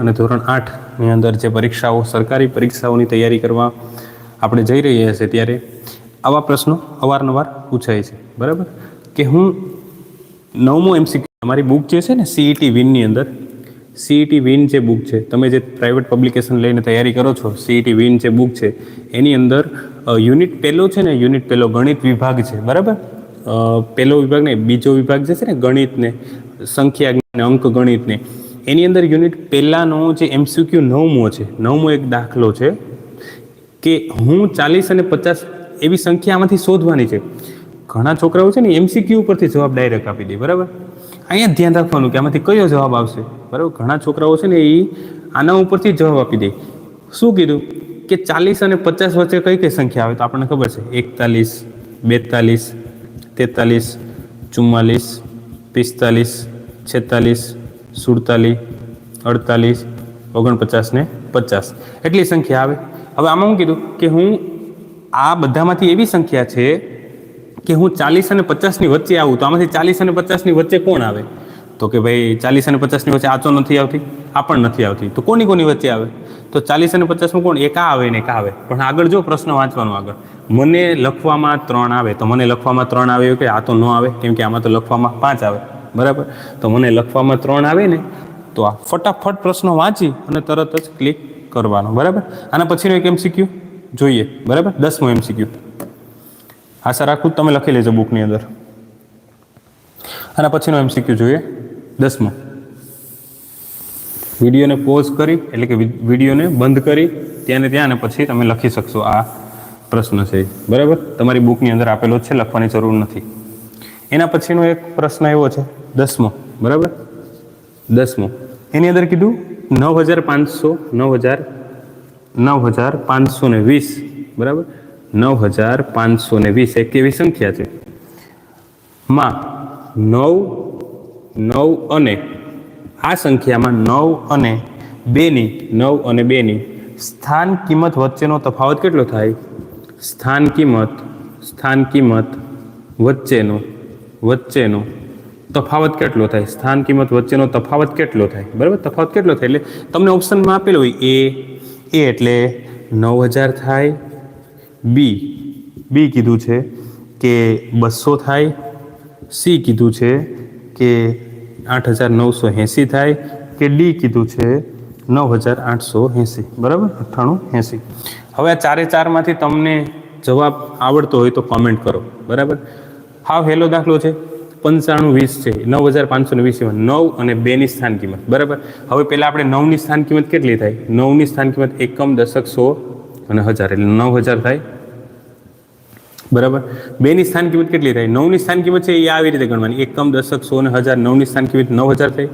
અને ધોરણ આઠની અંદર જે પરીક્ષાઓ, સરકારી પરીક્ષાઓની તૈયારી કરવા આપણે જઈ રહ્યા છીએ ત્યારે આવા પ્રશ્નો અવારનવાર પૂછાય છે. બરાબર? કે હું નવમો એમસીક્યુ અમારી બુક જે છે ને સીઈટી વિનની અંદર સીઈટી વિન જે બુક છે, તમે જે પ્રાઇવેટ પબ્લિકેશન લઈને તૈયારી કરો છો સીઈટી વિન જે બુક છે, એની અંદર યુનિટ પહેલો છે ને, યુનિટ પહેલો ગણિત વિભાગ છે, બરાબર? પહેલો વિભાગ ને બીજો વિભાગ જે છે ને, ગણિતને સંખ્યા અને અંક ગણિતને એની અંદર યુનિટ પહેલાંનો જે એમસીક્યુ નવમો છે, નવમો એક દાખલો છે કે હું ચાલીસ અને પચાસ એવી સંખ્યા આમાંથી શોધવાની છે. ઘણા છોકરાઓ છે ને એમસીક્યુ ઉપરથી જવાબ ડાયરેક્ટ આપી દે, બરાબર? અહીંયા ધ્યાન રાખવાનું કે આમાંથી કયો જવાબ આવશે, બરાબર? ઘણા છોકરાઓ છે ને એ આના ઉપરથી જવાબ આપી દે. શું કીધું? કે ચાલીસ અને પચાસ વચ્ચે કઈ કઈ સંખ્યા આવે તો આપણને ખબર છે? એકતાલીસ, બેતાલીસ, તેતાલીસ, ચુમ્માલીસ, પિસ્તાલીસ, છેતાલીસ સુડતાલીસ, અડતાલીસ, ઓગણપચાસ ને પચાસ. એટલી સંખ્યા આવે. હવે આમાં હું કીધું કે હું આ બધામાંથી એવી સંખ્યા છે કે હું ચાલીસ અને પચાસની વચ્ચે આવું તો આમાંથી ચાલીસ અને પચાસની વચ્ચે કોણ આવે? તો કે ભાઈ ચાલીસ અને પચાસની વચ્ચે આ તો નથી આવતી, આ પણ નથી આવતી. તો કોની કોની વચ્ચે આવે? તો ચાલીસ અને પચાસમાં કોણ? એક આવે ને એક આવે. પણ આગળ જો પ્રશ્ન વાંચવાનો આગળ. મને લખવામાં ત્રણ આવે. તો મને લખવામાં ત્રણ આવે એવું કે આ તો ન આવે? કેમ કે આમાં તો લખવામાં પાંચ આવે. બરાબર? તો મને લખવામાં ત્રણ આવે ને, તો આ ફટાફટ પ્રશ્નો વાંચી અને તરત જ ક્લિક કરવાનો, બરાબર? આના પછીનું એક એમસીક્યુ જોઈએ, બરાબર? દસમું એમસીક્યુ આશા રાખું તમે લખી લેજો બુકની અંદર. આના પછીનો એમસીક્યુ જોઈએ, દસમો. વિડીયોને પોઝ કરી, એટલે કે વિડીયોને બંધ કરી, ત્યાં ને ત્યાં અને પછી તમે લખી શકશો આ પ્રશ્ન છે બરાબર? તમારી બુકની અંદર આપેલો છે, લખવાની જરૂર નથી. એના પછીનો એક પ્રશ્ન એવો છે. દસમો બરાબર? દસમો. એની અંદર કીધું? નવ હજાર પાંચસો નવ હજાર નવ હજાર પાંચસો ને વીસ બરાબર? નવ હજાર પાંચસો ને વીસ એક એવી સંખ્યા છે? માં નવ નવ અને આ સંખ્યામાં નવ અને બેની નવ અને બેની સ્થાન કિંમત વચ્ચેનો તફાવત કેટલો થાય? સ્થાન કિંમત સ્થાન કિંમત વચ્ચેનો વચ્ચેનો તફાવત કેટલો થાય? સ્થાન, કિંમત વચ્ચેનો તફાવત કેટલો થાય? બરાબર? તફાવત કેટલો થાય? એટલે તમને ઓપ્શનમાં આપેલો હોય એ એ એટલે નવ હજાર થાય. બી બી કીધું છે કે બસો થાય. સી કીધું છે કે આઠ હજાર નવસો એંસી થાય કે ડી કીધું છે નવ હજાર આઠસો એંસી. બરાબર? અઠ્ઠાણું એંસી. હવે આ ચારે ચારમાંથી તમને જવાબ આવડતો હોય તો કોમેન્ટ કરો. બરાબર? હાવ હેલો દાખલો છે. પંચાણું વીસ છે, નવ હજાર પાંચસો ને વીસમાં નવ અને બેની સ્થાન કિંમત, બરાબર? હવે પહેલાં આપણે નવની સ્થાન કિંમત કેટલી થાય? નવની સ્થાન કિંમત એકમ દશક સો અને હજાર, એટલે નવ હજાર થાય. બરાબર? બેની સ્થાન કિંમત કેટલી થાય? નવની સ્થાન કિંમત છે એ આવી રીતે ગણવાની, એકમ દશક સો અને હજાર, નવની સ્થાન કિંમત નવ હજાર થાય.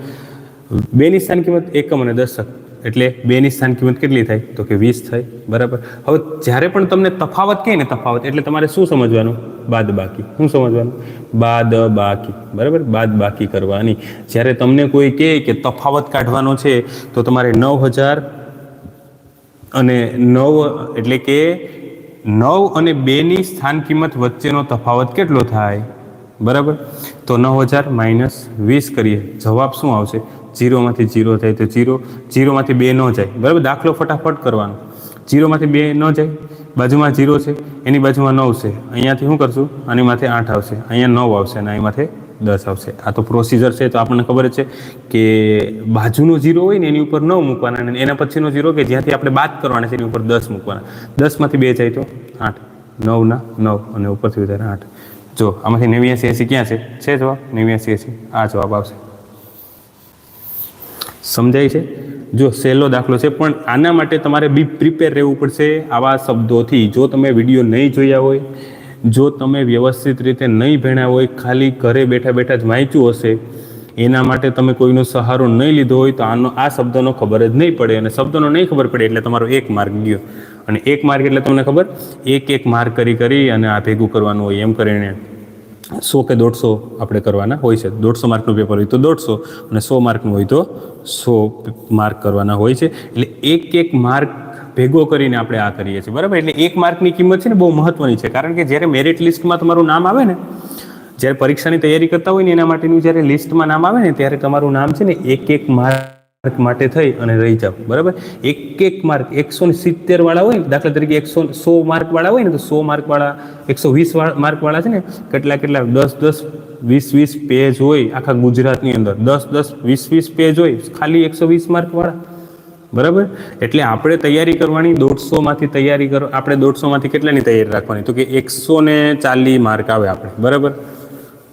બેની સ્થાન કિંમત એકમ અને દશક, એટલે બેની સ્થાન કિંમત કેટલી થાય? તો કે વીસ થાય, બરાબર? હવે જ્યારે પણ તમને તફાવત કહે ને તફાવત, એટલે તમારે શું સમજવાનું? બાદ બાકી શું સમજવાનું? બાદ બાકી બરાબર? બાદ બાકી કરવાની. જ્યારે તમને કોઈ કહે કે તફાવત કાઢવાનો છે, તો તમારે નવ હજાર અને નવ એટલે કે નવ અને બેની સ્થાન કિંમત વચ્ચેનો તફાવત કેટલો થાય? બરાબર? તો નવ હજાર માઇનસ વીસ કરીએ. જવાબ શું આવશે? જીરોમાંથી જીરો થાય તો જીરો. જીરોમાંથી બે ન જાય. બરાબર? દાખલો ફટાફટ કરવાનો. જીરોમાંથી બે ન જાય. બાજુમાં જીરો છે, એની બાજુમાં નવ છે. અહીંયાથી શું કરશું? આની માથે આઠ આવશે. અહીંયા નવ આવશે અને અહીં માથે દસ આવશે. આ તો પ્રોસીજર છે, તો આપણને ખબર જ છે કે બાજુનો જીરો હોય ને એની ઉપર નવ મૂકવાના અને એના પછીનો જીરો કે જ્યાંથી આપણે બાદ કરવાના છે, એની ઉપર દસ મૂકવાના. દસમાંથી બે જાય તો આઠ. નવના નવ અને ઉપરથી વધારે આઠ. જો, આમાંથી નેવ્યાસી એંસી ક્યાં છે? છે જવાબ? નેવ્યાસી એંસી. આ જવાબ આવશે. સમજાય છે? જો સહેલો દાખલો છે, પણ આના માટે તમારે બી પ્રિપેર રહેવું પડશે આવા શબ્દોથી. જો તમે વીડિયો નહીં જોયા હોય, જો તમે વ્યવસ્થિત રીતે નહીં ભણ્યા હોય, ખાલી ઘરે બેઠા બેઠા જ વાંચ્યું હશે, એના માટે તમે કોઈનો સહારો નહીં લીધો હોય, તો આનો, આ શબ્દનો ખબર જ નહીં પડે. અને શબ્દનો નહીં ખબર પડે એટલે તમારો એક માર્ક ગયો. અને એક માર્ક એટલે તમને ખબર, એક એક માર્ક કરી કરી અને આ ભેગું કરવાનું હોય એમ કરીને. સો કે દોઢસો આપણે કરવાના હોય છે. દોઢસો માર્કનું પેપર હોય તો દોઢસો અને સો માર્કનું હોય તો સો માર્ક કરવાના હોય છે. એટલે એક એક માર્ક ભેગો કરીને આપણે આ કરીએ છીએ. બરાબર? એટલે એક માર્કની કિંમત છે ને બહુ મહત્વની છે. કારણ કે જ્યારે મેરિટ લિસ્ટમાં તમારું નામ આવે ને, જ્યારે પરીક્ષાની તૈયારી કરતા હોય ને, એના માટેનું જ્યારે લિસ્ટમાં નામ આવે ને, ત્યારે તમારું નામ છે ને એક એક માર્ક માર્ક માટે થઈ અને રહી જાવ. બરાબર? એક એક માર્ક, એકસો ને સિત્તેર વાળા હોય દાખલા તરીકે એકસો, સો માર્ક વાળા હોય ને, તો સો માર્ક વાળા, એકસો વીસ માર્ક વાળા છે ને, કેટલા કેટલા, દસ દસ, વીસ વીસ પેજ હોય આખા ગુજરાતની અંદર. દસ દસ, વીસ વીસ પેજ હોય, ખાલી એકસો વીસ માર્ક વાળા. બરાબર? એટલે આપણે તૈયારી કરવાની દોઢસોમાંથી તૈયારી કરો, આપણે દોઢસોમાંથી કેટલાની તૈયારી રાખવાની? તો કે એકસો ને ચાલીસ માર્ક આવે આપણે. બરાબર?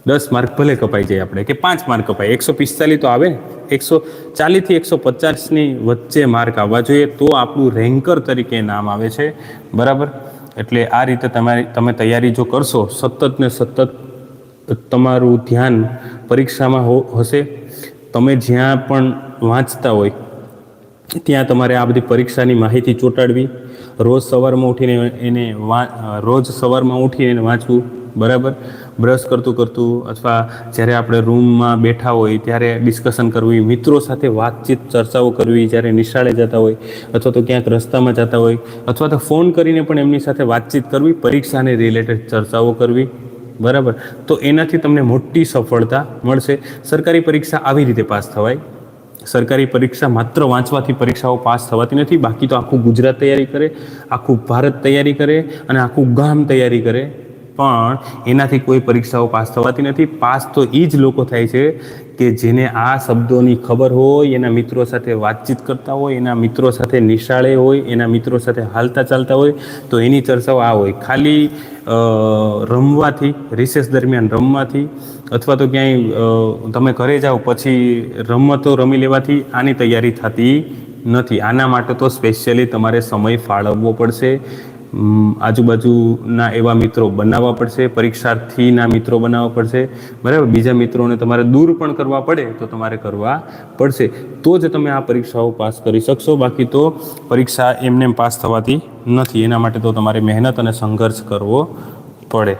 દસ માર્ક ભલે કપાઈ જાય આપણે, કે પાંચ માર્ક કપાય. એકસો પિસ્તાલીસ તો આવે. એકસો ચાલીસથી એકસો પચાસની વચ્ચે માર્ક આવવા જોઈએ તો આપણું રેન્કર તરીકે નામ આવે છે. બરાબર? એટલે આ રીતે તમારી, તમે તૈયારી જો કરશો, સતત ને સતત તમારું ધ્યાન પરીક્ષામાં હો, હશે. તમે જ્યાં પણ વાંચતા હોય, ત્યાં તમારે આ બધી પરીક્ષાની માહિતી ચોંટાડવી. રોજ સવારમાં ઉઠીને એને રોજ સવારમાં ઉઠીને વાંચવું. બરાબર? બ્રશ કરતું કરતું અથવા જ્યારે આપણે રૂમમાં બેઠા હોય ત્યારે ડિસ્કશન કરવી, મિત્રો સાથે વાતચીત, ચર્ચાઓ કરવી, જ્યારે નિશાળે જતા હોય અથવા તો ક્યાંક રસ્તામાં જતા હોય અથવા તો ફોન કરીને પણ એમની સાથે વાતચીત કરવી, પરીક્ષાને રિલેટેડ ચર્ચાઓ કરવી, બરાબર? તો એનાથી તમને મોટી સફળતા મળશે. સરકારી પરીક્ષા આવી રીતે પાસ થવાય. સરકારી પરીક્ષા માત્ર વાંચવાથી પરીક્ષાઓ પાસ થવાતી નથી. બાકી તો આખું ગુજરાત તૈયારી કરે, આખું ભારત તૈયારી કરે અને આખું ગામ તૈયારી કરે. પણ એનાથી કોઈ પરીક્ષાઓ પાસ થવાતી નથી. પાસ તો એ જ લોકો થાય છે કે જેને આ શબ્દોની ખબર હોય, એના મિત્રો સાથે વાતચીત કરતા હોય, એના મિત્રો સાથે નિશાળે હોય, એના મિત્રો સાથે હાલતા ચાલતા હોય, તો એની ચર્ચાઓ આ હોય. ખાલી રમવાથી રિસેસ દરમિયાન રમવાથી અથવા તો ક્યાંય તમે ઘરે જાઓ પછી રમતો રમી લેવાથી આની તૈયારી થતી નથી. આના માટે તો સ્પેશિયલી તમારે સમય ફાળવવો પડશે. આજુબાજુના એવા મિત્રો બનાવવા પડશે, પરીક્ષાર્થીના મિત્રો બનાવવા પડશે. બરાબર? બીજા મિત્રોને તમારે દૂર પણ કરવા પડે તો તમારે કરવા પડશે. તો જ તમે આ પરીક્ષાઓ પાસ કરી શકશો. બાકી તો પરીક્ષા એમને પાસ થવાતી નથી. એના માટે તો તમારે મહેનત અને સંઘર્ષ કરવો પડે.